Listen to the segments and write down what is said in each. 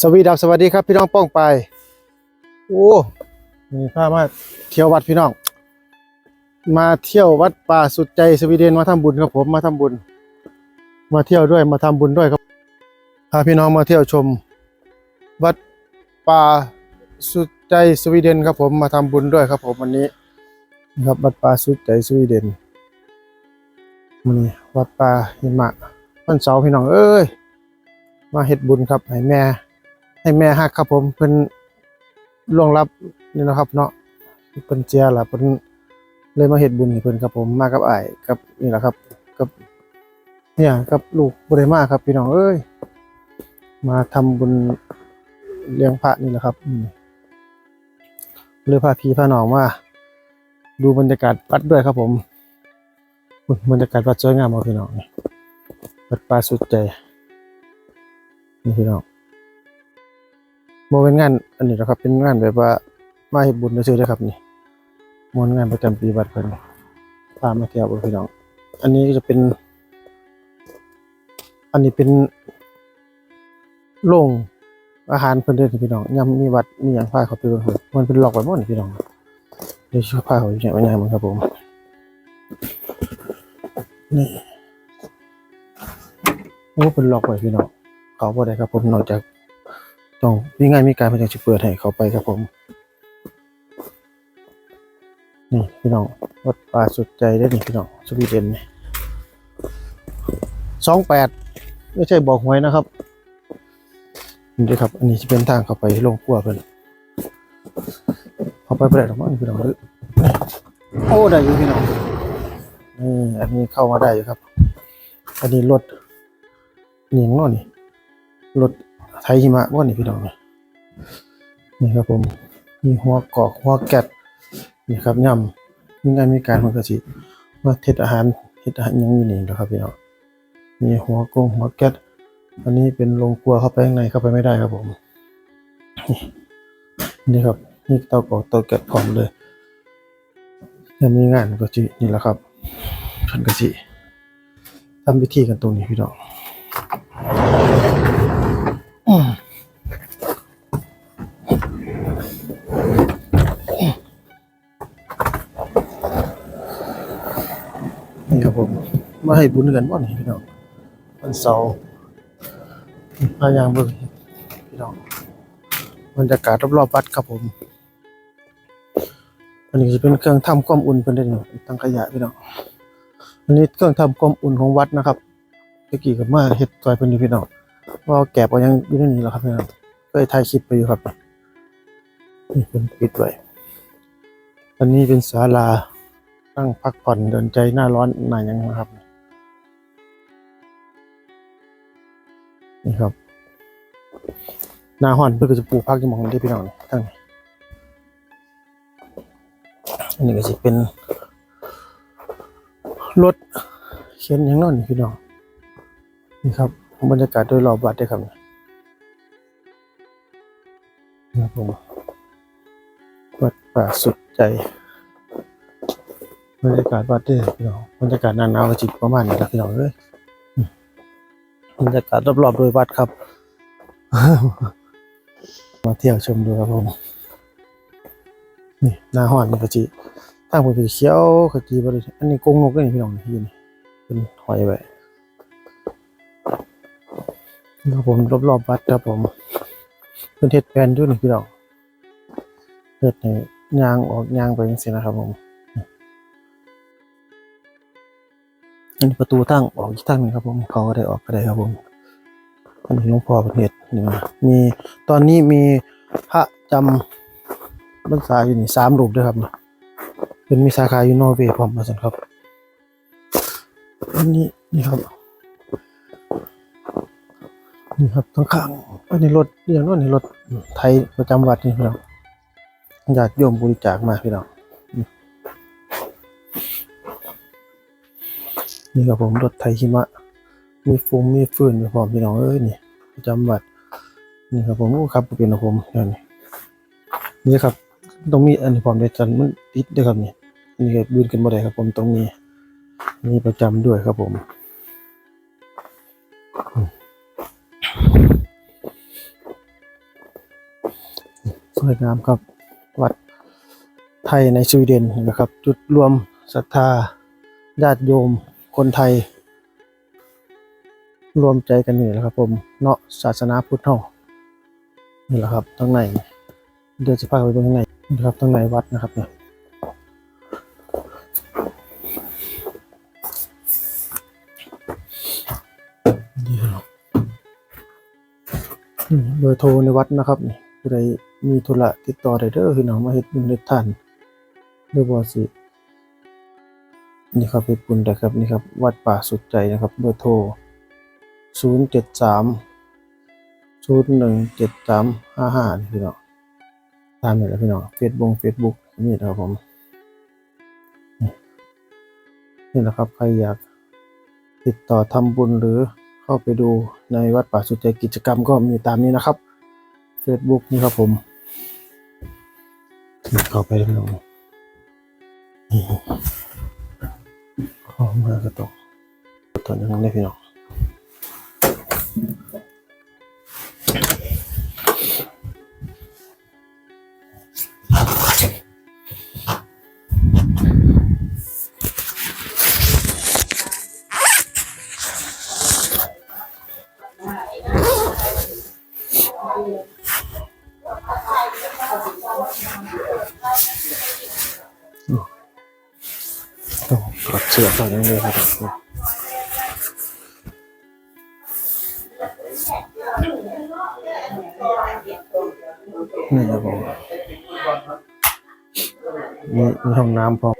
สวีดับสวัสดีครับพี่น้องป้องไป โอ้นี่พามาเที่ยววัดพี่น้อง มาเที่ยววัดป่าสุดใจสวีเดนมาทำบุญครับผมมาทำบุญ มาเที่ยวด้วยมาทำบุญด้วยครับพาพี่น้องมาเที่ยวชม วัดป่าสุดใจสวีเดนครับผมมาทำบุญด้วยครับผมวันนี้นะครับวัดป่าสุดใจสวีเดนมันนี้วัดป่าหิมะวันเสาร์พี่น้องเอ้ยมาเฮ็ดบุญครับให้แม่ ให้แม่ฮักครับผมเพิ่นล่วงลับนี่นะครับ เนาะเพิ่นเจียล่ะเพิ่นเลยมาเฮ็ดบุญให้เพิ่นครับผมมากับอ้ายกับนี่แหละครับกับเนี่ยกับลูกบ่ได้มาครับ พี่น้องเอ้ยมาทำบุญเลี้ยงพระนี่แหละครับอืมเลยพาพี่พาน้องมาดูบรรยากาศวัดด้วยครับผมบรรยากาศวัดสวยงามมากพี่น้องนี่วัดป่าสุดใจนี่พี่น้อง โมเป็นงานอันนี้นะครับ เป็นงานแบบว่ามาเฮ็ดบุญซื่อๆเด้ครับนี่มวนงานประจำปีวัดเพิ่นพามาเที่ยวพี่น้อง อันนี้ก็จะเป็น อันนี้เป็นโรงอาหารเพิ่นเด้อพี่น้องยามมีวัดมีหยังพาเขาไปเบิ่งเพิ่นมันเป็นหลอกไว้หมดนี่พี่น้องเดี๋ยวช่วยพาเขาไปเนี่ยไปยังมันครับผมนี่โอ้เป็นหลอกไว้พี่น้องเขาบ่ได้ครับผมนอกจาก ต้องมีงานมีการเพิ่นจังสิเปิดให้เขาไปครับผมนี่พี่น้องวัดป่าสุดใจได้อนี่พี่น้องสวีเดนนี่สองแปดไม่ใช่บอกหวยนะครับนี่เด้อครับ อันนี้จะเป็นทางเข้าไปโรงครัวเพิ่นเข้าไปบ่ได้หรอกมั้งพี่น้องเด้อโอ้ได้อยู่พี่น้องนี่อันนี้เข้ามาได้อยู่ครับ อันนี้รถนี่ยังเนาะนี่รถ ไทยหิมะว่านี่พี่น้องนี่นี่ครับผมมีหัวกอกหัวแกะนี่ครับย่ำมีงานมีการมันก็สิมาเทศอาหารเฮ็ดอาหารยังอยู่นี่นะครับพี่น้องมีหัวกงหัวแกะอันนี้เป็นโรงครัวเข้าไปข้างในเข้าไปไม่ได้ครับผม นี่ครับนี่เตากอกเตาแก๊สพร้อมเลยถ้ามีงานก็สินี่แหละครับฉันก็สิทำพิธีกันตรงนี้พี่น้อง มาให้บุญกันบ่นี่พี่น้องวันเสาร์พายางเบิ่งพี่น้องบรรยากาศรอบๆวัดครับผมอันนี้จะเป็นเครื่องทำความอุ่นเพิ่นได้นี่ตั้งขยะพี่น้องอันนี้เครื่องทำความอุ่นของวัดนะครับตะกี้ก็มาเฮ็ดซอยเพิ่นอยู่พี่น้องว่าแกะก็ยังอยู่ในนี้แหละครับพี่น้องเคยถ่ายคลิปไปอยู่ครับนี่เป็นปิดไว้อันนี้เป็นศาลาตั้งพักผ่อนเดินใจหน้าร้อนหน้าหยังนะครับ นี่ครับหน้าห้อนเพื่อจะปลูกพักที่มองที่พี่น้องทั้งนี้อันนี้ก็จะเป็นรถเข็นหยังนอนนี่พี่น้องนี่ครับบรรยากาศโดยรอบวัดด้วยครับนะครับผมวัดป่าสุดใจบรรยากาศวัดด้วยพี่น้องบรรยากาศหนาหนาวก็จิประมาณนี้แหละพี่น้องเลย บรรยากาศรอบๆโดยวัดครับ มาเที่ยวชมดูครับผม นี่หน้าห้อนมันก็จิทางผมเป็นเขียวขจีบริอันนี้กงนกนี่พี่น้องที่นี่เป็นหอยไว้ครับผมรอบๆวัดครับผมเพื่อนเทศแผนด้วยนี่พี่น้องเฮ็ดให้ยางออกยางไปจังซี่นะครับผม นนี้ประตูทางออกอีกทางนึงครับผมเขาก็ได้ออกก็ได้ครับผมอันนี้หลวงพ่อประเทศนี่มามีตอนนี้มีพระจำพรรษาอยู่นี่สามรูปด้วยครับนี่เป็นมีสาขาอยู่นอร์เวย์พร้อมมาสันครับอันนี้นี่ครับนี่ครับทั้งข้างอันนี้รถเรียกว่านี่รถไทยประจำวัดนี่พี่น้องญาติโยมบริจาคมาพี่น้อง นี่ครับผมรถไทยหิมะ มีฟงมีฟืนอยู่พร้อมพี่น้องเอ้ยนี่ประจำวัดนี่ครับผมครับเป็นของผมนี่นี่ครับต้องมีอันนี้พร้อมเดยวจันมันติดด้วยครับนี่นนี้ก็บืนกันบ่ได้ครับผมต้องมีมีประจำด้วยครับผมนวยงามครับ วัดไทยในสวีเดนนะครับ จุดรวมศรัทธาญาติโยม คนไทย รวมใจกันนี่แหละครับ ผมเนาะศาสนาพุทธเนาะนี่แหละครับทั้งในเดี๋ยวจะพาไปดูข้างในนะครับทั้งในวัดนะครับเนี่ยนี่ครับอืมเบอร์โทรในวัดนะครับนี่ผู้ใดมีธุระติดต่อได้เด้อพี่น้องมาเฮ็ดบุญเฮ็ดทานหรือว่สิ นี่ครับเฮ็ดบุญได้ครับนี่ครับวัดป่าสุดใจนะครับเบอร์โทรศูนย์เจ็ดสามศูนย์หนึ่งเจ็ดสามห้าห้านี่พี่น้องตามนี่แหละพี่น้องเฟซบุ๊กเฟซบุ๊กนี่นะครับผมนี่นี่แหละครับใครอยากติดต่อทำบุญหรือเข้าไปดูในวัดป่าสุดใจกิจกรรมก็มีตามนี้นะครับ Facebook นี่ครับผมเข้าไปเลยพี่น้ องนี่เข้ามาก็ต้อง กดเชือกตอนนี้เลยครับนี่ครับผมมีมีห้องน้ำพร้อม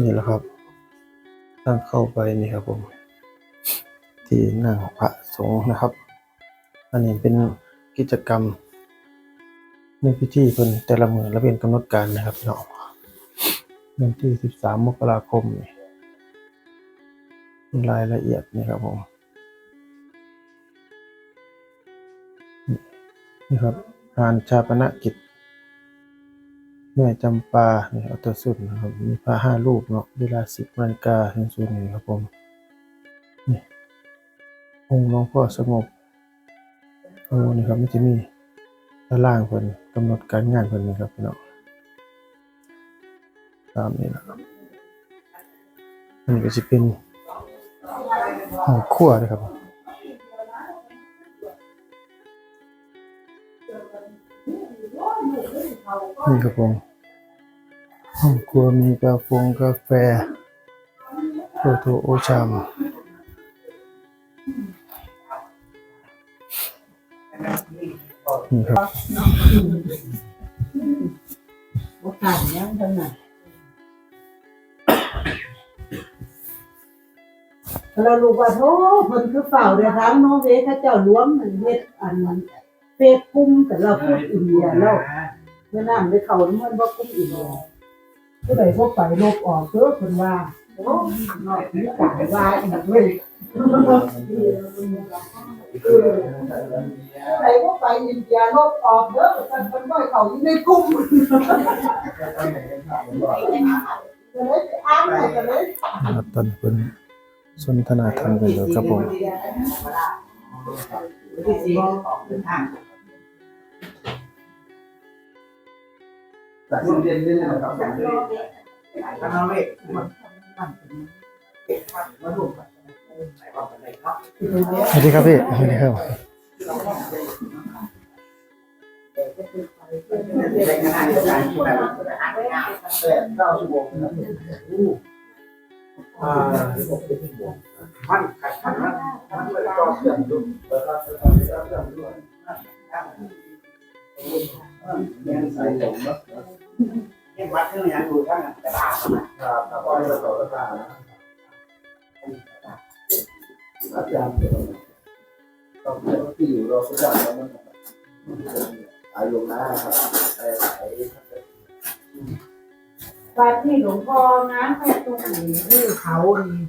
นี่แหละครับตั้งเข้าไปนี่ครับผม ที่นั่งพระสงฆ์นะครับ อันนี้เป็นกิจกรรมในพิธีเพิ่นแต่ละมือและเป็นกำหนดการนะครับพี่น้อง วันที่13มกราคมนี่รายละเอียดนี่ครับผมนี่ครับงานชาปนกิจ แม่จำปาเนี่ยอัตสุดนะครับ มีพระห้ารูปเนาะเวลา10นาฬิกาถึงศูนย์นี่ครับผมนี่องค์หลวงพ่อสงบโอ้นี่ครับมันจะมีตารางเพิ่นกำหนดการงานเพิ่นนี่ครับพี่น้อง ตามนี้นะครับอันนี้ก็จะเป็นห้องครัวนะครับนี่ครับผมห้องครัวมีกาแฟกาแฟโทโทโอชามนี่ครับบ่ผ่านยังเท่านั้น เรารู้ว่าโทเพิ่นคือเฝ้าเดินทางโนเวย์เขาเจ้ารวมมันเฮ็ดอันนั้นเฟซกลุ่มแต่เราพูดอินเดียแล้วเมื่อนั้นได้เข้ามันบ่กลุ่มอินเดียผู้ใดบ่ไปลบออกเด้อเพิ่นว่าโอ้น้อยมีการว่าอีกเว้ยผู้ใดบ่ไปอินเดียลบออกเด้อเพิ่นบ่ให้เข้าอยู่ในกลุ่ม ก็เลยไปอ้างไว้ก็เลยครับตอนเป็นสนทนาธรรมกันอยู่ครับผมจากที่เรียนเรื่นะครับจากที่คณะเวทมาดูกันไหนว่าเป็นไรครับสวัสดีครับพี่สวัสดีครับ แปดเก้าชั่วโมงนะอ่ามันขัดขัดมันมันเลยก็เสื่อมดูแล้วก็เสื่อมเสื่อมด้วยยังใส่ผมนะยังวัดเรื่องยังดูท่านกระดาษครับครับก็จะต่อกระดาษนะอาจารย์ต้องที่อยู่เราสุดยอดแล้วมันอายลงหน้าครับไอ้ไอ้ วัดที่หลวงพ่องานแค่ตรงนี้นี่เขานี่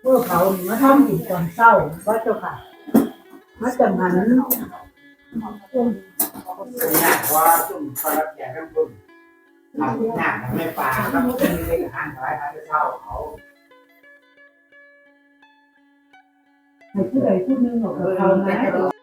เมื่อเขานี่มาทำอยู่ตอนเศร้าว่าเจ้าค่ะมาจากนั้นหน้าว่าจุ่มพลัดแก่ทั้งคนหน้าหน้าไม่ปลาครับเป็นเรื่องห้างร้ายทางเช่าเขาให้ผู้ใดผู้หนึ่งของเขานะ